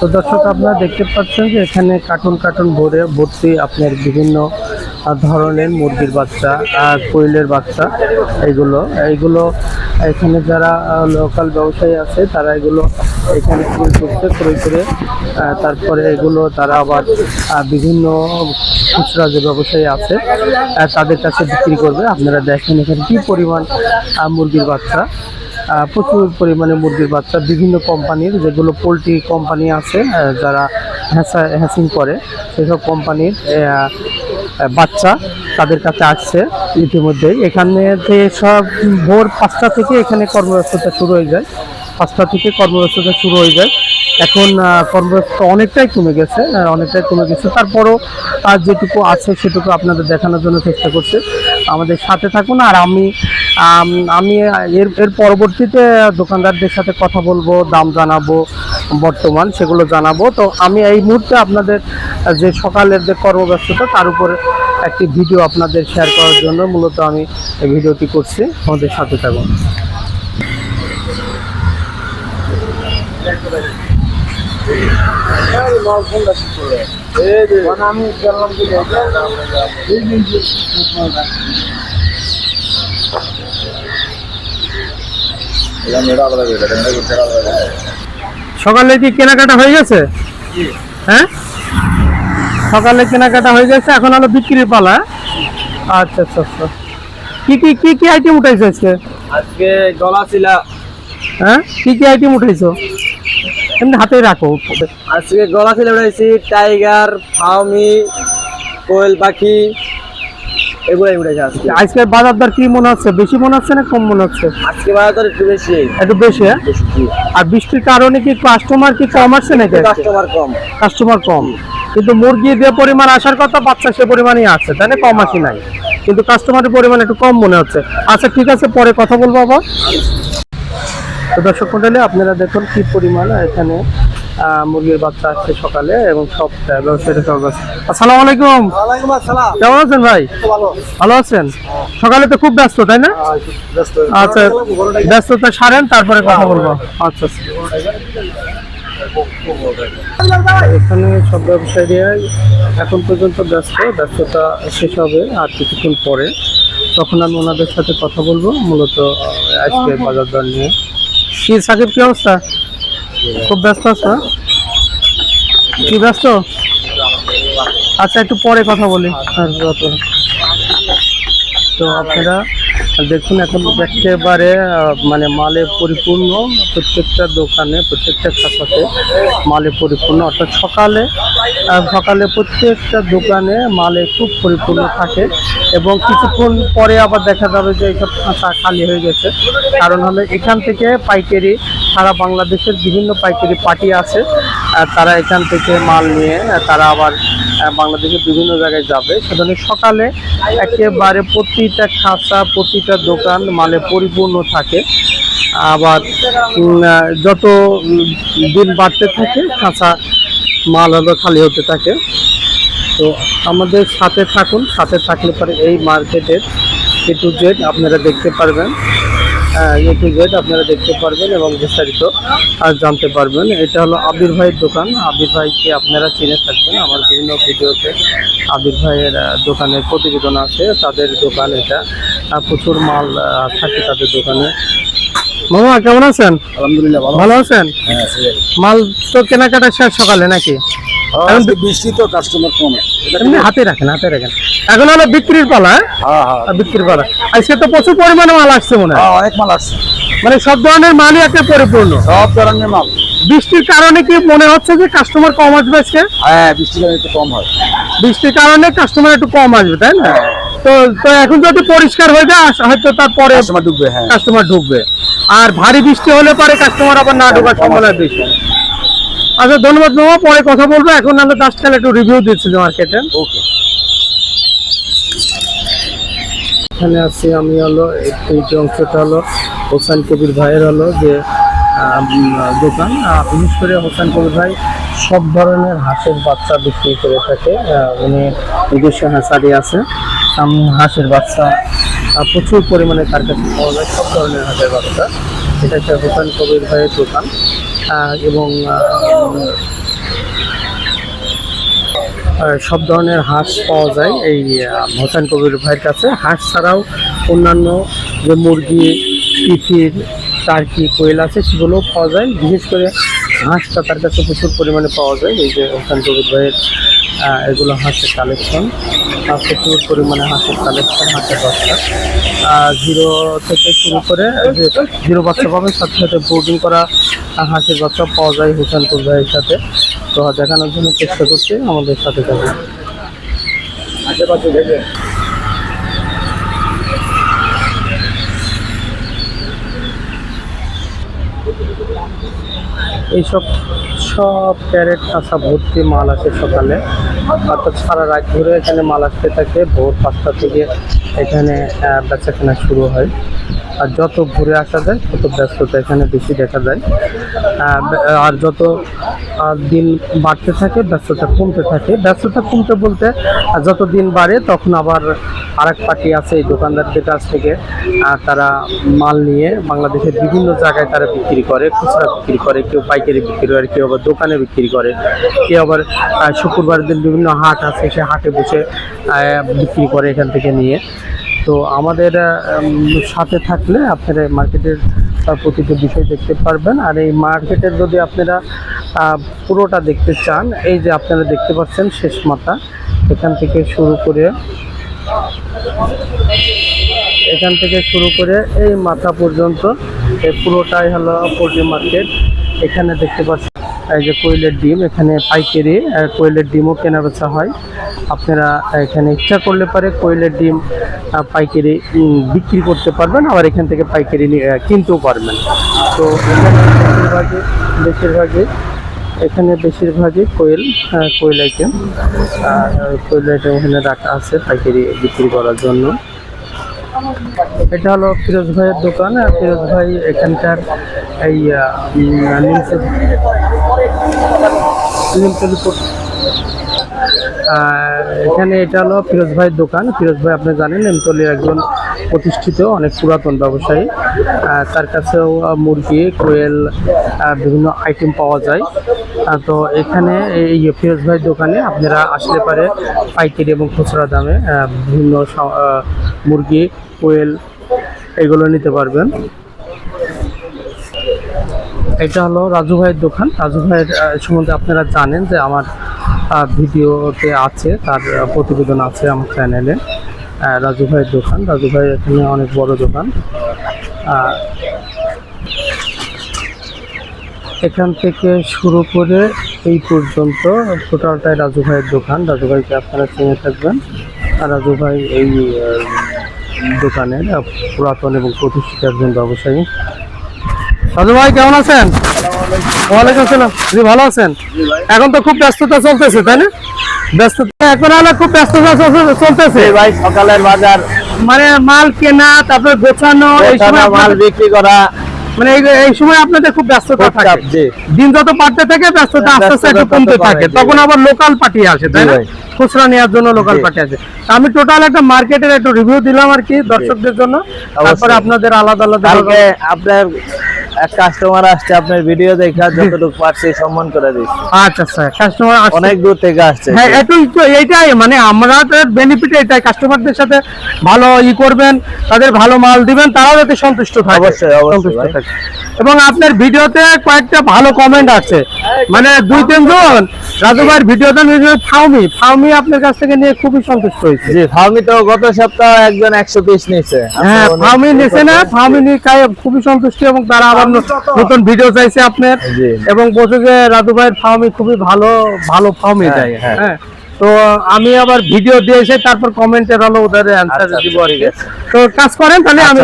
তো দর্শক, আপনারা দেখতে পাচ্ছেন যে এখানে কার্টুন কার্টুন ভরে ভর্তি আপনার বিভিন্ন ধরনের মুরগির বাচ্চা কোয়েলের বাচ্চা, এগুলো এইগুলো এখানে যারা লোকাল ব্যবসায়ী আছে, তারা এগুলো এখানে ক্রয় করছে, ক্রয় করে তারপরে এগুলো তারা আবার বিভিন্ন খুচরা যে ব্যবসায়ী আছে তাদের কাছে বিক্রি করবে। আপনারা দেখেন এখানে কি পরিমাণ মুরগির বাচ্চা। প্রচুর পরিমাণে মুরগির বাচ্চা, বিভিন্ন কোম্পানির যেগুলো পোলট্রি কোম্পানি আছে যারা হ্যাঁসা হ্যাসিং করে, সেসব কোম্পানির বাচ্চা তাদের কাছে আসছে ইতিমধ্যেই। এখানে যে সব ভোর পাঁচটা থেকে এখানে কর্মব্যস্ততা শুরু হয়ে যায়। পাঁচটা থেকে কর্মব্যস্ততা শুরু হয়ে যায়। এখন কর্মব্যস্ত অনেকটাই কমে গেছে অনেকটাই কমে গেছে। তারপরও আর যেটুকু আছে সেটুকু আপনাদের দেখানোর জন্য চেষ্টা করছে। আমাদের সাথে থাকুন আর আমি আম, আমি এর এর পরবর্তীতে দোকানদারদের সাথে কথা বলব দাম জানাব বর্তমান সেগুলো জানাব তো আমি এই মুহূর্তে আপনাদের যে সকালের যে কর্মব্যস্ততা তার উপর একটি ভিডিও আপনাদের শেয়ার করার জন্য মূলত আমি এই ভিডিওটি করছি আমাদের সাথে থাকুন সকালে কি কেনাকাটা হয়ে গেছে? হ্যাঁ? সকালে কেনাকাটা হয়ে গেছে এখন হলো বিক্রির পালা? আচ্ছা আচ্ছা আচ্ছা। কি কি কি কি আইটেম উঠাইছো আজকে? আজকে গলা ছিলা হ্যাঁ? কি কি আইটেম উঠাইছো? এমনি হাতে রাখো। আজকে গলা ছিলা উঠাইছি টাইগার ফাউমি কোয়েল পাখি এগুলাই উঠেছে আজকে। আজকের বাজার দর কি মনে হচ্ছে? বেশি মনে হচ্ছে না কম মনে হচ্ছে? আজকে বাজার একটু বেশি। একটু বেশি হ্যাঁ? আর বৃষ্টির কারণে কি কাস্টমার কি কম আসছে নাকি কাস্টমার কম। কাস্টমার কম। কিন্তু মুরগি যে পরিমাণ আসার কথা বাচ্চা সে পরিমাণই আছে তাই না? কম আসি নাই। কিন্তু কাস্টমারের পরিমাণ একটু কম মনে হচ্ছে। আচ্ছা ঠিক আছে পরে কথা বলব আবার। তো দর্শক মন্ডলী আপনারা দেখুন কি পরিমাণ এখানে মুরগির বাচ্চা আসছে সকালে এবং সব আহ, ব্যবসায়ীরা সব আছে আসসালামু আলাইকুম। কেমন আছেন ভাই? ভালো। আছেন? সকালে তো খুব ব্যস্ত তাই না? আচ্ছা ব্যস্ততা সারেন তারপরে কথা বলব। আচ্ছা আচ্ছা। এখানে সব ব্যবসায়ীরাই এখন পর্যন্ত ব্যস্ত ব্যস্ততা শেষ হবে আর কিছুক্ষণ পরে। তখন আমি ওনাদের সাথে কথা বলব মূলত আজকে বাজার দর নিয়ে। কি সাকিব কি অবস্থা? খুব ব্যস্ত আছো? কি ব্যস্ত? আচ্ছা একটু পরে কথা বলি। তো আপনারা দেখুন, এখন একেবারে মানে মালে পরিপূর্ণ প্রত্যেকটা দোকানে, প্রত্যেকটা শাখাতে মালে পরিপূর্ণ। অর্থাৎ সকালে সকালে প্রত্যেকটা দোকানে মালে খুব পরিপূর্ণ থাকে এবং কিছুক্ষণ পরে আবার দেখা যাবে যে এইসব খাঁচা খালি হয়ে গেছে। কারণ হলো এখান থেকে পাইকারি সারা বাংলাদেশের বিভিন্ন পাইকারি পার্টি আছে তারা এখান থেকে মাল নিয়ে তারা আবার বাংলাদেশের বিভিন্ন জায়গায় যাবে। সেখানে সকালে একেবারে প্রতিটা খাঁচা, প্রতিটা দোকান মালে পরিপূর্ণ থাকে। আবার যত দিন বাড়তে থাকে, খাঁচা মাল হলো খালি হতে থাকে। তো আমাদের সাথে থাকুন, সাথে থাকলে পরে এই মার্কেটের এ টু জেড আপনারা দেখতে পারবেন। এ টু জেড আপনারা দেখতে পারবেন এবং বিস্তারিত আর জানতে পারবেন। এটা হলো আবির ভাইয়ের দোকান। আবির ভাইকে আপনারা চিনে থাকবেন। আমার বিভিন্ন ভিডিওতে আবির ভাইয়ের দোকানের প্রতিবেদন আছে। তাদের দোকান এটা। প্রচুর মাল থাকে তাদের দোকানে। মামা কেমন আছেন? আলহামদুলিল্লাহ ভালো। আছেন? হ্যাঁ মাল তো কেনাকাটা শেষ সকালে নাকি? বৃষ্টি তো কাস্টমার কম। এমনি হাতে রাখেন হাতে রাখেন। এখন হলো বিক্রির পালা হ্যাঁ? হ্যাঁ হ্যাঁ। আর বিক্রির পালা। আজকে তো প্রচুর পরিমাণে মাল আসছে মনে হয়। হ্যাঁ, অনেক মাল আসছে। মানে সব ধরনের মালই একটা পরিপূর্ণ। সব ধরনের মাল। বৃষ্টির কারণে কি মনে হচ্ছে যে কাস্টমার কম আসবে আজকে? হ্যাঁ বৃষ্টির কারণে একটু কম হয়। বৃষ্টির কারণে কাস্টমার একটু কম আসবে তাই না? তো তো এখন যদি পরিষ্কার হয়ে যায় হয়তো তারপরে কাস্টমার ঢুকবে হ্যাঁ। কাস্টমার ঢুকবে। আর ভারী বৃষ্টি হলে পরে কাস্টমার আবার না ঢোকার সম্ভাবনা বেশি। আচ্ছা ধন্যবাদ মামা পরে কথা বলব। এখন আমরা জাস্ট খালি একটু রিভিউ দিচ্ছি মার্কেটে ওকে এখানে আছি আমি হলো এই- যে অংশটা হলো হোসেন কবির ভাইয়ের হলো যে দোকান। বিশেষ করে হোসেন কবির ভাই সব ধরনের হাঁসের বাচ্চা বিক্রি করে থাকে। উনি নিজস্ব হাঁসারি আছে। হাঁসের বাচ্চা প্রচুর পরিমাণে তার কাছে পাওয়া যায় সব ধরনের হাঁসের বাচ্চা। এটা হচ্ছে হোসেন কবির ভাইয়ের দোকান। এবং সব ধরনের হাঁস পাওয়া যায় এই হোসেন কবির ভাইয়ের কাছে। হাঁস ছাড়াও অন্যান্য যে মুরগি পিফির টার্কি, কোয়েল আছে, সেগুলোও পাওয়া যায়। বিশেষ করে হাঁসটা তার কাছে প্রচুর পরিমাণে পাওয়া যায়। এই যে হোসেন কবির ভাইয়ের এগুলো হাঁসের কালেকশন প্রচুর পরিমাণে হাঁসের কালেকশন হাঁসের বাচ্চা। জিরো থেকে শুরু করে জিরো বাচ্চা পাবে, সাথে সাথে বোর্ডিং করা হাঁসের বাচ্চা পাওয়া যায় হোসেনপুর ভাইয়ের সাথে। তো দেখানোর জন্য চেষ্টা করছি আমাদের সাথে থাকুন। এইসব সব ক্যারেট কাঁচা ভর্তি মাল আসে সকালে। অর্থাৎ সারা রাত ধরে এখানে মাল আসতে থাকে। ভোর পাঁচটা থেকে এখানে আহ, বেচাকেনা শুরু হয়। আর যত ঘুরে আসা যায় তত ব্যস্ততা এখানে বেশি দেখা যায়। আর যত দিন বাড়তে থাকে ব্যস্ততা কমতে থাকে। ব্যস্ততা কমতে বলতে যত দিন বাড়ে তখন আবার আরেক পার্টি আছে এই দোকানদারদের কাছ থেকে তারা মাল নিয়ে বাংলাদেশের বিভিন্ন জায়গায় তারা বিক্রি করে খুচরা বিক্রি করে কেউ পাইকারি বিক্রি করে কেউ আবার দোকানে বিক্রি করে কেউ আবার আহ, শুক্রবার দিন বিভিন্ন হাট আছে সে হাটে বসে বিক্রি করে এখান থেকে নিয়ে। তো আমাদের সাথে থাকলে আপনারা মার্কেটের প্রতিটি বিষয় দেখতে পারবেন। আর এই মার্কেটের যদি আপনারা পুরোটা দেখতে চান, এই যে আপনারা দেখতে পাচ্ছেন শেষ মাথা, এখান থেকে শুরু করে, এখান থেকে শুরু করে এই মাথা পর্যন্ত, এই পুরোটাই হলো পোলট্রি মার্কেট। এখানে দেখতে পাচ্ছেন এই যে কোয়েলের ডিম, এখানে পাইকারি কোয়েলের ডিমও কেনা বেচা হয়। আপনারা এখানে ইচ্ছা করলে পারে কোয়েলের ডিম পাইকারি বিক্রি করতে পারবেন, আবার এখান থেকে পাইকারি কিনতেও পারবেন। তো এখানে বেশিরভাগই বেশিরভাগই, এখানে বেশিরভাগই কোয়েল কোয়েল আইটেম কোয়েল আইটেম এখানে রাখা আছে পাইকারি বিক্রি করার জন্য। এটা হলো ফিরোজ ভাইয়ের দোকান ফিরোজ ভাই এখানকার এই নিমতলি এখানে এটা হলো ফিরোজ ভাইয়ের দোকান। ফিরোজ ভাই আপনি জানেন নিমতলির একজন প্রতিষ্ঠিত, অনেক পুরাতন ব্যবসায়ী। তার কাছেও মুরগি, কোয়েল বিভিন্ন আইটেম পাওয়া যায়। তো এখানে এই ফিরোজ ভাইয়ের দোকানে আপনারা আসলে পারে পাইকারি এবং খুচরা দামে বিভিন্ন মুরগি, কোয়েল, এগুলো নিতে পারবেন। এটা হলো রাজু ভাইয়ের দোকান। রাজু ভাইয়ের সম্বন্ধে আপনারা জানেন যে আমার ভিডিওতে আছে, তার প্রতিবেদন আছে আমার চ্যানেলে রাজু ভাইয়ের দোকান। রাজু ভাই এখানে অনেক বড় দোকান। এখান থেকে শুরু করে এই পর্যন্ত টোটালটাই রাজু ভাইয়ের দোকান। রাজু ভাইকে আপনারা চিনে থাকবেন। রাজু ভাই এই দোকানের পুরাতন এবং প্রতিষ্ঠিত একজন ব্যবসায়ী। রাজু ভাই কেমন আছেন? ওয়ালাইকুম আসসালাম। জি ভালো আছেন? এখন তো খুব ব্যস্ততা চলতেছে তাই না? ব্যস্ততা এখন হলো খুব ব্যস্ততা চলতেছে। ভাই সকালের বাজার। মানে মাল কেনা তারপরে গোছানো এই সময় মাল বিক্রি করা। মানে এই এই সময় আপনাদের খুব ব্যস্ততা থাকে। দিন যত পারতে থাকে ব্যস্ততা আস্তে আস্তে একটু কমতে থাকে। তখন আবার লোকাল পার্টি আসে তাই না? খুচরা নেওয়ার জন্য লোকাল। পার্টি আসে। আমি টোটাল একটা মার্কেটের একটু রিভিউ দিলাম আর কি দর্শকদের জন্য। তারপরে আপনাদের আলাদা আলাদা আপনার এক কাস্টমার আসছে আপনার ভিডিও দেখা যতটুকু পারছি সম্মান করে দিচ্ছি। আচ্ছা আচ্ছা কাস্টমার অনেক দূর থেকে আসছে। হ্যাঁ এটাই তো এইটাই মানে আমরা বেনিফিট এটাই কাস্টমারদের সাথে ভালো ই করবেন তাদের ভালো মাল দিবেন তারাও যাতে সন্তুষ্ট থাকে। অবশ্যই, অবশ্যই থাকে। এবং আপনার ভিডিওতে কয়েকটা ভালো কমেন্ট আছে। মানে দুই তিনজন রাজু ভাইয়ের ভিডিওতে ফাউমি ফাউমি আপনার কাছ থেকে নিয়ে খুবই সন্তুষ্ট হয়েছে। জি ফার্মি তো গত সপ্তাহ একজন একশো পিস নিচ্ছে হ্যাঁ ফাউমি নিছে না ফাউমি নিয়ে খুবই সন্তুষ্ট এবং তারা আবার নতুন ভিডিও চাইছে আপনার। এবং বলছে যে রাজু ভাইয়ের ফাউমি খুবই ভালো ভালো ফাউমি হ্যাঁ, দেয়। হ্যাঁ। হ্যাঁ তো আমি আবার ভিডিও দিয়ে এসে তারপর কমেন্টের হলো ওদের অ্যান্সার আচ্ছা, দিব কি। তো কাজ করেন তাহলে আমি